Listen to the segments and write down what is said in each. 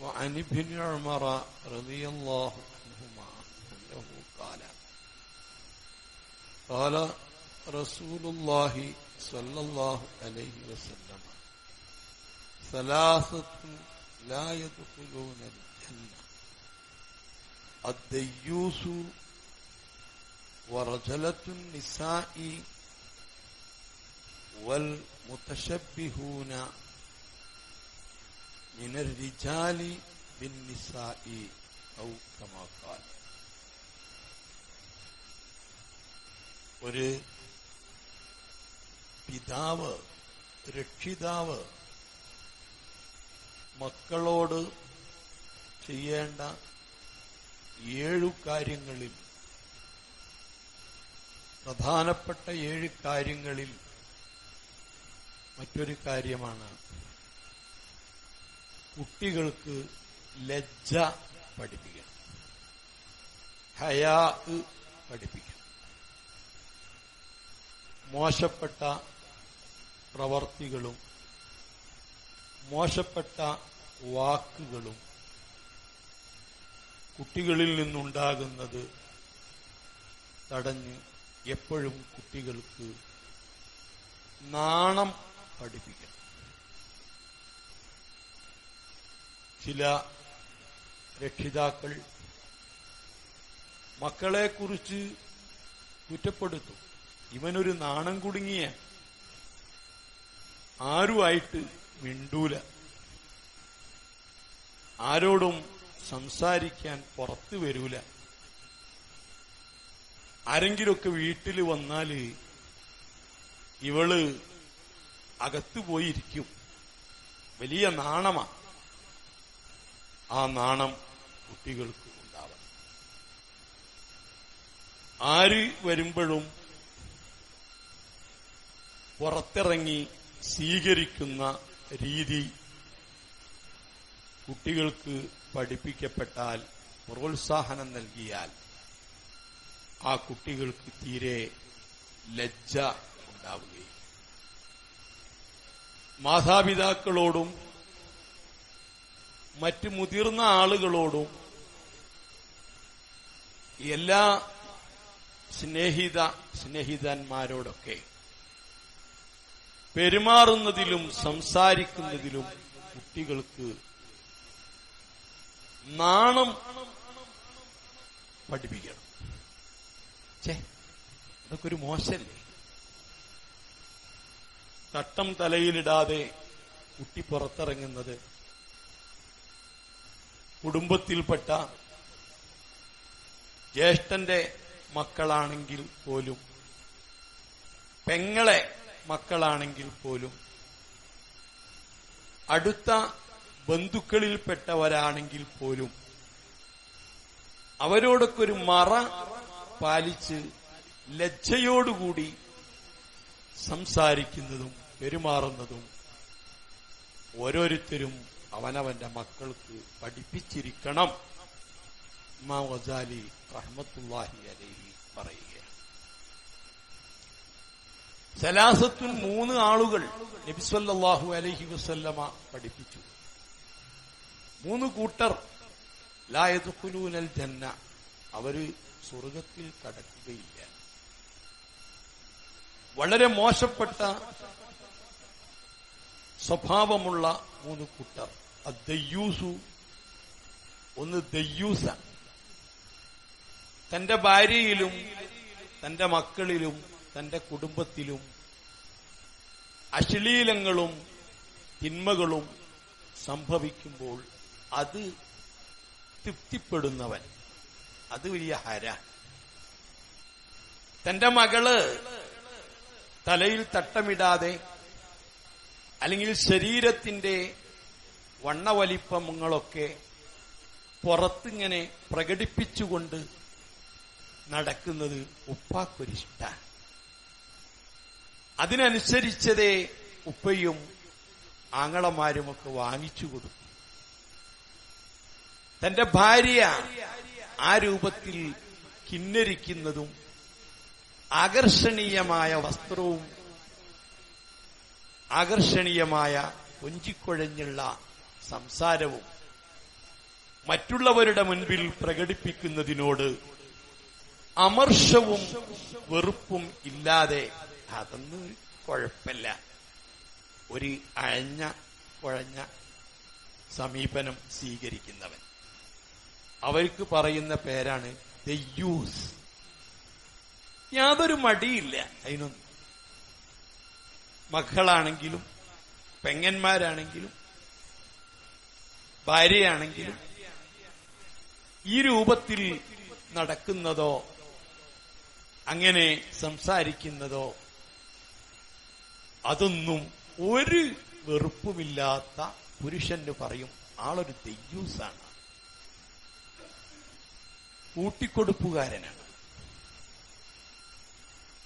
وعن ابن عمر رضي الله عنهما أنه قال قال رسول الله صلى الله عليه وسلم ثلاثة لا يدخلون الجنة الديوس ورجلة النساء والمتشبهون ഒരു പിതാവ് രക്ഷിതാവ് മക്കളോട് ചെയ്യേണ്ട ഏഴു കാര്യങ്ങളിൽ പ്രധാനപ്പെട്ട ഏഴ് കാര്യങ്ങളിൽ മറ്റൊരു കാര്യമാണ് കുട്ടികൾക്ക് ലജ്ജ പഠിപ്പിക്കണം. ഹയാ പഠിപ്പിക്കണം. മോശപ്പെട്ട പ്രവർത്തികളും മോശപ്പെട്ട വാക്കുകളും കുട്ടികളിൽ നിന്നുണ്ടാകുന്നത് തടഞ്ഞ് എപ്പോഴും കുട്ടികൾക്ക് നാണം പഠിപ്പിക്കണം. ചില രക്ഷിതാക്കൾ മക്കളെക്കുറിച്ച് കുറ്റപ്പെടുത്തും. ഇവനൊരു നാണം കുടുങ്ങിയ ആരുമായിട്ട് മിണ്ടൂല. ആരോടും സംസാരിക്കാൻ പുറത്തു വരൂല. ആരെങ്കിലുമൊക്കെ വീട്ടിൽ വന്നാൽ ഇവൾ അകത്തുപോയിരിക്കും വലിയ നാണമാ. ആ നാണം കുട്ടികൾക്ക് ഉണ്ടാവണം. ആര് വരുമ്പോഴും പുറത്തിറങ്ങി സ്വീകരിക്കുന്ന രീതി കുട്ടികൾക്ക് പഠിപ്പിക്കപ്പെട്ടാൽ പ്രോത്സാഹനം നൽകിയാൽ ആ കുട്ടികൾക്ക് തീരെ ലജ്ജ ഉണ്ടാവുകയും മാതാപിതാക്കളോടും മറ്റ് മുതിർന്ന ആളുകളോടും എല്ലാ സ്നേഹിത സ്നേഹിതന്മാരോടൊക്കെ പെരുമാറുന്നതിലും സംസാരിക്കുന്നതിലും കുട്ടികൾക്ക് നാണം പഠിപ്പിക്കണം. ചേ അതൊക്കെ ഒരു മോശമല്ലേ തട്ടം തലയിലിടാതെ കുട്ടി പുറത്തിറങ്ങുന്നത് കുടുംബത്തിൽപ്പെട്ട ജ്യേഷ്ഠന്റെ മക്കളാണെങ്കിൽ പോലും പെങ്ങളെ മക്കളാണെങ്കിൽ പോലും അടുത്ത ബന്ധുക്കളിൽപ്പെട്ടവരാണെങ്കിൽ പോലും അവരോടൊക്കെ ഒരു മറ പാലിച്ച് ലജ്ജയോടുകൂടി സംസാരിക്കുന്നതും പെരുമാറുന്നതും ഓരോരുത്തരും അവനവന്റെ മക്കൾക്ക് പഠിപ്പിച്ചിരിക്കണം. ഇമാം വസാലി റഹ്മത്തുല്ലാഹി അലൈഹി പറയുക സലാസത്തുൻ മൂന്ന് ആളുകൾ നബിസ്വല്ലാഹു അലൈഹി വസല്ലമ പഠിപ്പിച്ചു. മൂന്ന് കൂട്ടർ ലായതുക്കുലൂനൽ ജന്ന അവർ സ്വർഗത്തിൽ കടക്കുകയില്ല. വളരെ മോശപ്പെട്ട സ്വഭാവമുള്ള മൂന്ന് കൂട്ടർ. അദ്ദയ്യൂസു ഒന്ന് ദയ്യൂസ. തന്റെ ഭാര്യയിലും തന്റെ മക്കളിലും തന്റെ കുടുംബത്തിലും അശ്ലീലങ്ങളും തിന്മകളും സംഭവിക്കുമ്പോൾ അത് തൃപ്തിപ്പെടുന്നവൻ. അത് വലിയ ഹര. തന്റെ മകൾ തലയിൽ തട്ടമിടാതെ അല്ലെങ്കിൽ ശരീരത്തിന്റെ വണ്ണവലിപ്പങ്ങളൊക്കെ പുറത്തിങ്ങനെ പ്രകടിപ്പിച്ചുകൊണ്ട് നടക്കുന്നത് ഉപ്പാക്കൊരിഷ്ട. അതിനനുസരിച്ചതേ ഉപ്പയും ആങ്ങളമാരുമൊക്കെ വാങ്ങിച്ചു കൊടുക്കും തന്റെ ഭാര്യ ആ രൂപത്തിൽ കിന്നരിക്കുന്നതും ആകർഷണീയമായ വസ്ത്രവും ആകർഷണീയമായ കൊഞ്ചിക്കുഴഞ്ഞുള്ള സംസാരവും മറ്റുള്ളവരുടെ മുൻപിൽ പ്രകടിപ്പിക്കുന്നതിനോട് അമർഷവും വെറുപ്പും ഇല്ലാതെ അതൊന്നും കുഴപ്പമില്ല. ഒരു അഴഞ്ഞ കുഴഞ്ഞ സമീപനം സ്വീകരിക്കുന്നവൻ. അവർക്ക് പറയുന്ന പേരാണ് ദയ്യൂസ് യാതൊരു മടിയില്ല അതിനൊന്നും. മക്കളാണെങ്കിലും പെങ്ങന്മാരാണെങ്കിലും ഭാര്യയാണെങ്കിലും ഈ രൂപത്തിൽ നടക്കുന്നതോ അങ്ങനെ സംസാരിക്കുന്നതോ അതൊന്നും ഒരു വെറുപ്പുമില്ലാത്ത പുരുഷന് പറയും. ആളൊരു തെയ്യൂസാണ്. കൂട്ടിക്കൊടുപ്പുകാരനാണ്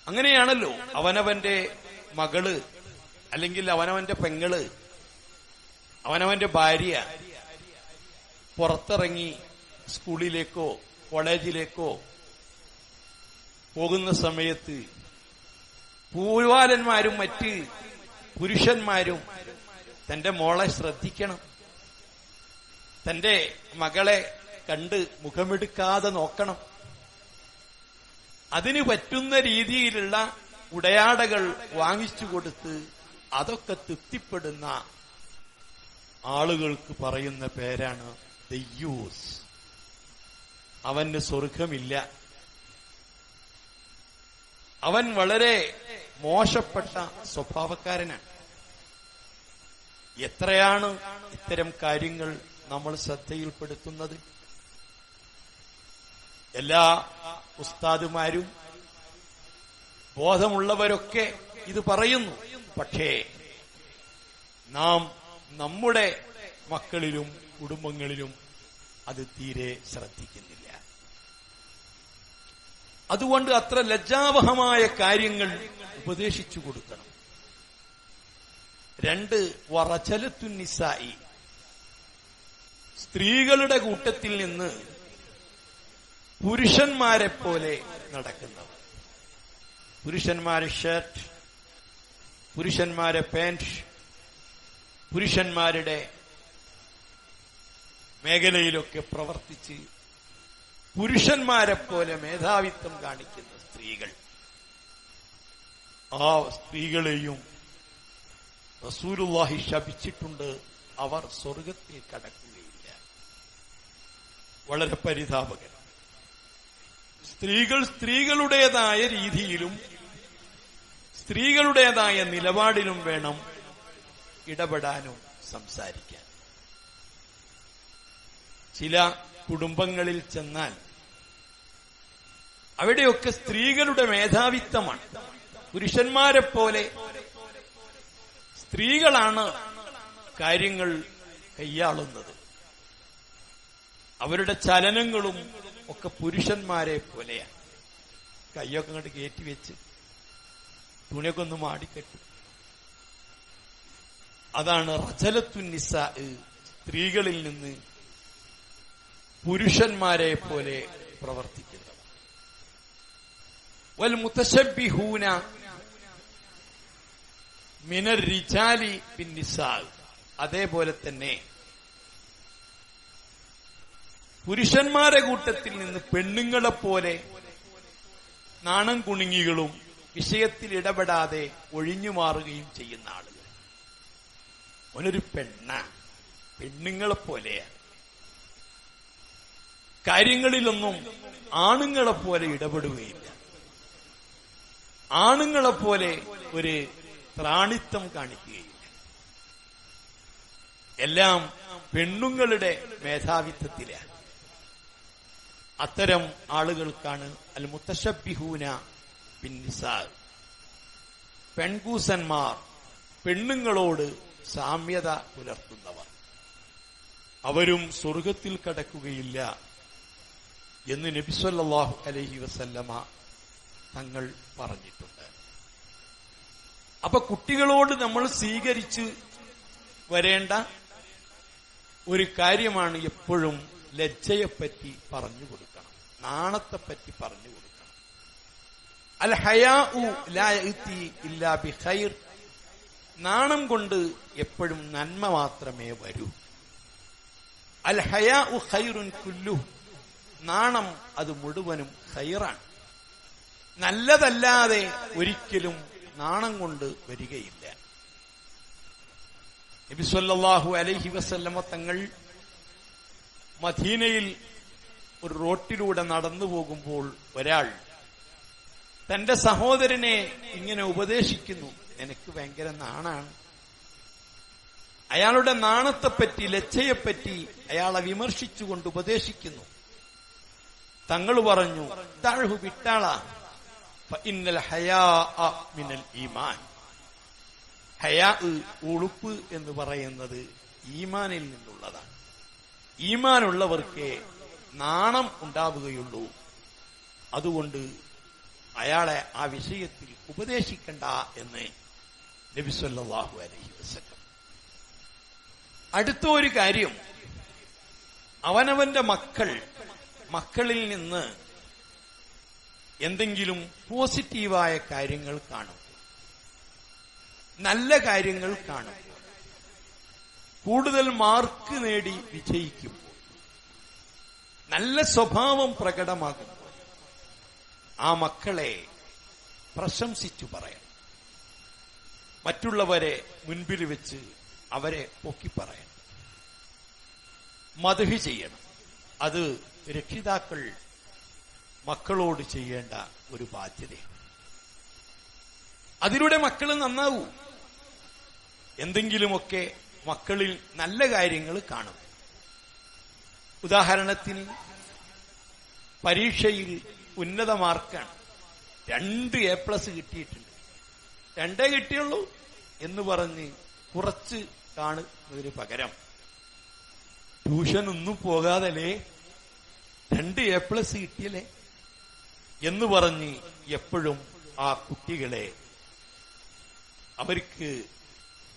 അങ്ങനെയാണല്ലോ അവനവന്റെ മകൾ അല്ലെങ്കിൽ അവനവന്റെ പെങ്ങൾ അവനവന്റെ ഭാര്യ പുറത്തിറങ്ങി സ്കൂളിലേക്കോ കോളേജിലേക്കോ പോകുന്ന സമയത്ത് പൂവാലന്മാരും മറ്റ് പുരുഷന്മാരും തന്റെ മോളെ ശ്രദ്ധിക്കണം. തന്റെ മകളെ കണ്ട് മുഖമെടുക്കാതെ നോക്കണം. അതിന് പറ്റുന്ന രീതിയിലുള്ള ഉടയാടകൾ വാങ്ങിച്ചു കൊടുത്ത് അതൊക്കെ തൃപ്തിപ്പെടുന്ന ആളുകൾക്ക് പറയുന്ന പേരാണ് ദയ്യൂസ് അവന് സ്വർഗമില്ല അവൻ വളരെ മോശപ്പെട്ട സ്വഭാവക്കാരനാണ്. എത്രയാണ് ഇത്തരം കാര്യങ്ങൾ നമ്മൾ ശ്രദ്ധയിൽപ്പെടുത്തുന്നത്? എല്ലാ ഉസ്താദുമാരും ബോധമുള്ളവരൊക്കെ ഇത് പറയുന്നു. പക്ഷേ നാം നമ്മുടെ മക്കളിലും കുടുംബങ്ങളിലും അത് തീരെ ശ്രദ്ധിക്കുന്നില്ല. അതുകൊണ്ട് അത്ര ലജ്ജാവഹമായ കാര്യങ്ങൾ ഉപദേശിച്ചു കൊടുക്കണം. രണ്ട് വറച്ചലത്തുനിസായി സ്ത്രീകളുടെ കൂട്ടത്തിൽ നിന്ന് പുരുഷന്മാരെ പോലെ നടക്കുന്നവർ. പുരുഷന്മാരെ ഷർട്ട് പുരുഷന്മാരെ പാന്റ് പുരുഷന്മാരുടെ മേഖലയിലൊക്കെ പ്രവർത്തിച്ച് പുരുഷന്മാരെ പോലെ മേധാവിത്വം കാണിക്കുന്ന സ്ത്രീകൾ. ആ സ്ത്രീകളെയും റസൂലുള്ളാഹി ശപിച്ചിട്ടുണ്ട്. അവർ സ്വർഗത്തിൽ കടക്കുകയില്ല. വളരെ പരിതാപകരം. സ്ത്രീകൾ സ്ത്രീകളുടേതായ രീതിയിലും സ്ത്രീകളുടേതായ നിലപാടിലും വേണം ഇടപെടാനും സംസാരിക്കാൻ. ചില കുടുംബങ്ങളിൽ ചെന്നാൽ അവിടെയൊക്കെ സ്ത്രീകളുടെ മേധാവിത്വമാണ്. പുരുഷന്മാരെ പോലെ സ്ത്രീകളാണ് കാര്യങ്ങൾ കൈയാളുന്നത്. അവരുടെ ചലനങ്ങളും ഒക്കെ പുരുഷന്മാരെ പോലെയാണ് കയ്യൊക്കെ അങ്ങോട്ട് കയറ്റി വെച്ച് തുണിയൊക്കെ ഒന്ന് മാടിക്കെട്ടു. അതാണ് റജലത്തുന്നിസ സ്ത്രീകളിൽ നിന്ന് പുരുഷന്മാരെ പോലെ പ്രവർത്തിക്കുന്നത് വൽ മുത്തശബിഹൂന മിനർ റിജാലി പിന്നിസാൽ അതേപോലെ തന്നെ പുരുഷന്മാരെ കൂട്ടത്തിൽ നിന്ന് പെണ്ണുങ്ങളെ പോലെ നാണം കുണുങ്ങികളും വിഷയത്തിൽ ഇടപെടാതെ ഒഴിഞ്ഞു മാറുകയും ചെയ്യുന്ന ആളുകൾ. ഒരു പെണ്ണ. പെണ്ണുങ്ങളെ പോലെയാണ് കാര്യങ്ങളിലൊന്നും ആണുങ്ങളെ പോലെ ഇടപെടുകയില്ല. ആണുങ്ങളെ പോലെ ഒരു ത്രാണിത്വം കാണിക്കുകയില്ല. എല്ലാം പെണ്ണുങ്ങളുടെ മേധാവിത്വത്തിലാണ്. അത്തരം ആളുകൾക്കാണ് അൽ മുത്തശബിഹൂന പിന്നിസാർ പെൺകൂസന്മാർ പെണ്ണുങ്ങളോട് സാമ്യത പുലർത്തുന്നവർ. അവരും സ്വർഗത്തിൽ കടക്കുകയില്ല. എന്ന് നബിസ്വല്ലാഹു അലഹി വസല്ലമ തങ്ങൾ പറഞ്ഞിട്ടുണ്ട്. അപ്പൊ കുട്ടികളോട് നമ്മൾ സ്വീകരിച്ച് വരേണ്ട ഒരു കാര്യമാണ് എപ്പോഴും ലജ്ജയെപ്പറ്റി പറഞ്ഞു കൊടുക്കണം. നാണത്തെപ്പറ്റി പറഞ്ഞു കൊടുക്കണം. അൽ ഹയാ ഇല്ലാ ബി ഖൈർ. നാണം കൊണ്ട് എപ്പോഴും നന്മ മാത്രമേ വരൂ. അൽ ഹയാ ഖൈറുൻ കുല്ലു നാണം അത് മുഴുവനും ഖൈറാണ് നല്ലതല്ലാതെ ഒരിക്കലും നാണം കൊണ്ട് വരികയില്ല. നബിസ്വല്ലാഹു അലൈഹി വസല്ലമ തങ്ങൾ മദീനയിൽ ഒരു റോട്ടിലൂടെ നടന്നു പോകുമ്പോൾ ഒരാൾ തന്റെ സഹോദരനെ ഇങ്ങനെ ഉപദേശിക്കുന്നു. എനിക്ക് ഭയങ്കര നാണാണ്. അയാളുടെ നാണത്തെപ്പറ്റി ലജ്ജയെപ്പറ്റി അയാളെ വിമർശിച്ചുകൊണ്ട് ഉപദേശിക്കുന്നു. തങ്ങൾ പറഞ്ഞു താഴ്ഹു വിട്ടാള. ഇന്നൽ മിനൽ ഈമാൻ. ഹയാ ഉളുപ്പ് എന്ന് പറയുന്നത് ഈമാനിൽ നിന്നുള്ളതാണ്. ഈമാനുള്ളവർക്ക് നാണം ഉണ്ടാവുകയുള്ളൂ. അതുകൊണ്ട് അയാളെ ആ വിഷയത്തിൽ ഉപദേശിക്കണ്ട എന്ന് നബിസ്വല്ലാഹു അലഹി വസല്ലം. അടുത്ത ഒരു കാര്യം അവനവന്റെ മക്കൾ മക്കളിൽ നിന്ന് എന്തെങ്കിലും പോസിറ്റീവായ കാര്യങ്ങൾ കാണും. നല്ല കാര്യങ്ങൾ കാണും. കൂടുതൽ മാർക്ക് നേടി വിജയിക്കും. നല്ല സ്വഭാവം പ്രകടമാകുമ്പോൾ ആ മക്കളെ പ്രശംസിച്ചു പറയാം. മറ്റുള്ളവരെ മുൻപിൽ വെച്ച് അവരെ പൊക്കി പറയണം മധുഹി ചെയ്യണം. അത് രക്ഷിതാക്കൾ മക്കളോട് ചെയ്യേണ്ട ഒരു ബാധ്യതയാണ് അതിലൂടെ മക്കൾ നന്നാവൂ. എന്തെങ്കിലുമൊക്കെ മക്കളിൽ നല്ല കാര്യങ്ങൾ കാണും. ഉദാഹരണത്തിന് പരീക്ഷയിൽ ഉന്നത മാർക്കാണ്. രണ്ട് എ പ്ലസ് കിട്ടിയിട്ടുണ്ട്. രണ്ടേ കിട്ടിയുള്ളൂ എന്ന് പറഞ്ഞ് കുറച്ച് കാണുന്നതിന് പകരം. ട്യൂഷൻ ഒന്നും പോകാതല്ലേ രണ്ട് എ പ്ലസ് കിട്ടിയല്ലേ? എന്ന് പറഞ്ഞ് എപ്പോഴും ആ കുട്ടികളെ അവർക്ക്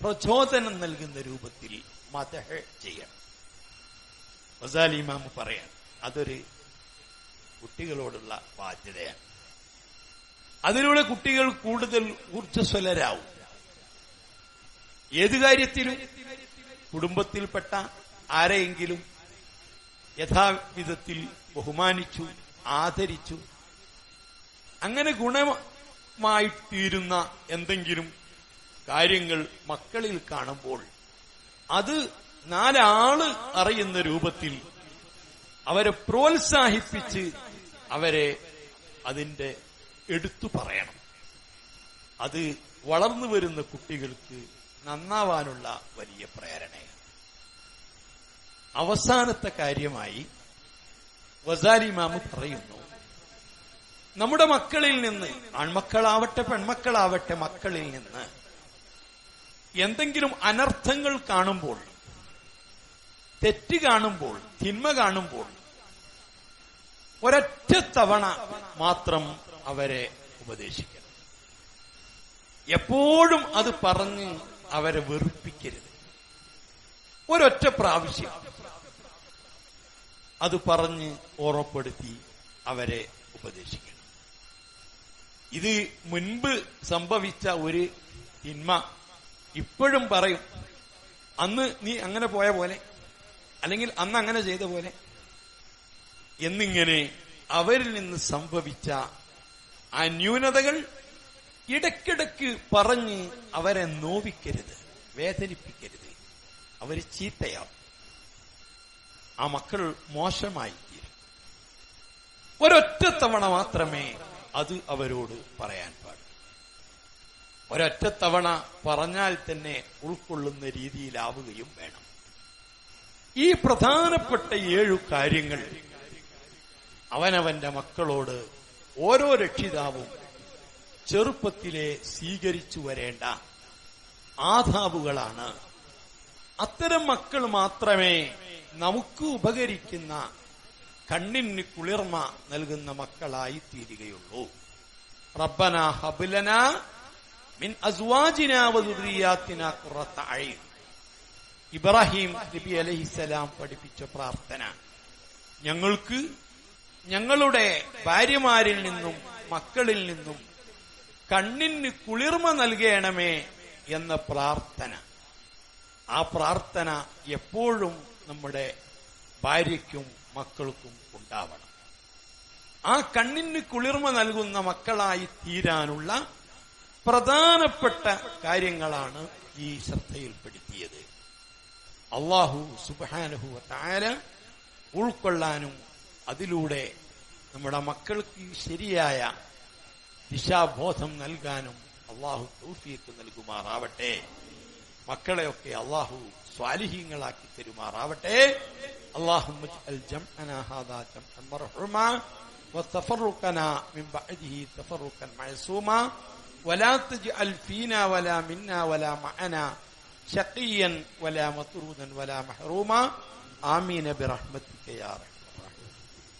പ്രചോദനം നൽകുന്ന രൂപത്തിൽ മതഹ ചെയ്യണം. ഇമാം പറയാൻ അതൊരു കുട്ടികളോടുള്ള ബാധ്യതയാണ്. അതിലൂടെ കുട്ടികൾ കൂടുതൽ ഊർജസ്വലരാവും. ഏത് കാര്യത്തിലും കുടുംബത്തിൽപ്പെട്ട ആരെയെങ്കിലും യഥാവിധത്തിൽ ബഹുമാനിച്ചു ആദരിച്ചു അങ്ങനെ ഗുണമായി തീരുന്ന എന്തെങ്കിലും കാര്യങ്ങൾ മക്കളിൽ കാണുമ്പോൾ അത് നാലാൾ അറിയുന്ന രൂപത്തിൽ അവരെ പ്രോത്സാഹിപ്പിച്ച് അവരെ അതിന്റെ എടുത്തു പറയണം. അത് വളർന്നു വരുന്ന കുട്ടികൾക്ക് നന്നാവാനുള്ള വലിയ പ്രേരണയാണ്. അവസാനത്തെ കാര്യമായി വസാലിമാമ് പറയുന്നു നമ്മുടെ മക്കളിൽ നിന്ന് ആൺമക്കളാവട്ടെ പെൺമക്കളാവട്ടെ മക്കളിൽ നിന്ന് എന്തെങ്കിലും അനർത്ഥങ്ങൾ കാണുമ്പോൾ തെറ്റ് കാണുമ്പോൾ തിന്മ കാണുമ്പോൾ ഒരൊറ്റ തവണ മാത്രം അവരെ ഉപദേശിക്കണം. എപ്പോഴും അത് പറഞ്ഞ് അവരെ വെറുപ്പിക്കരുത്. ഒരൊറ്റ പ്രാവശ്യം അത് പറഞ്ഞ് ഓർമ്മപ്പെടുത്തി അവരെ ഉപദേശിക്കണം. ഇത് മുൻപ് സംഭവിച്ച ഒരു തിന്മ ഇപ്പോഴും പറയും അന്ന് നീ അങ്ങനെ പോയ പോലെ അല്ലെങ്കിൽ അന്ന് അങ്ങനെ ചെയ്ത പോലെ. എന്നിങ്ങനെ അവരിൽ നിന്ന് സംഭവിച്ച ആ ന്യൂനതകൾ ഇടയ്ക്കിടയ്ക്ക് പറഞ്ഞ് അവരെ നോവിക്കരുത് വേദനിപ്പിക്കരുത്. അവർ ചീത്തയാവും. ആ മക്കൾ മോശമായി. തീരും ഒരൊറ്റ തവണ മാത്രമേ അത് അവരോട് പറയാൻ പാടൂ ഒരൊറ്റ തവണ പറഞ്ഞാൽ തന്നെ ഉൾക്കൊള്ളുന്ന രീതിയിലാവുകയും വേണം. ഈ പ്രധാനപ്പെട്ട ഏഴു കാര്യങ്ങൾ അവനവന്റെ മക്കളോട് ഓരോ രക്ഷിതാവും ചെറുപ്പത്തിലെ സ്വീകരിച്ചു വരേണ്ട ആധാബുകളാണ് അത്തരം മക്കൾ മാത്രമേ നമുക്ക് ഉപകരിക്കുന്ന കണ്ണിന് കുളിർമ നൽകുന്ന മക്കളായി തീരുകയുള്ളൂ. റബ്ബന ഹബുലന മിൻ അസ്വാജിന കുറത്ത അയ്ൻ. ഇബ്രാഹിം നബി അലഹിസലാം പഠിപ്പിച്ച പ്രാർത്ഥന. ഞങ്ങൾക്ക് ഞങ്ങളുടെ ഭാര്യമാരിൽ നിന്നും മക്കളിൽ നിന്നും കണ്ണിന് കുളിർമ നൽകണമേ എന്ന പ്രാർത്ഥന. ആ പ്രാർത്ഥന എപ്പോഴും നമ്മുടെ ഭാര്യയ്ക്കും മക്കൾക്കും ഉണ്ടാവണം. ആ കണ്ണിന് കുളിർമ നൽകുന്ന മക്കളായി തീരാനുള്ള പ്രധാനപ്പെട്ട കാര്യങ്ങളാണ് ഈ ശ്രദ്ധയിൽപ്പെടുത്തിയത്. അള്ളാഹു സുബാനുഹു താര ഉൾക്കൊള്ളാനും അതിലൂടെ നമ്മുടെ മക്കൾക്ക് ശരിയായ ദിശാബോധം നൽകാനും അള്ളാഹു തൗഫീക്ക് നൽകുമാറാവട്ടെ. മക്കളെയൊക്കെ അള്ളാഹു സ്വാലിഹീങ്ങളാക്കി തരുമാറാവട്ടെ അള്ളാഹു جمعنا هذا جمعا مرحوما وتفرقنا من بعده تفرقا معصوما ولا تجعل فينا ولا منا ولا معنا شقيا ولا مطرودا ولا محروما آمين برحمتك يا رحمن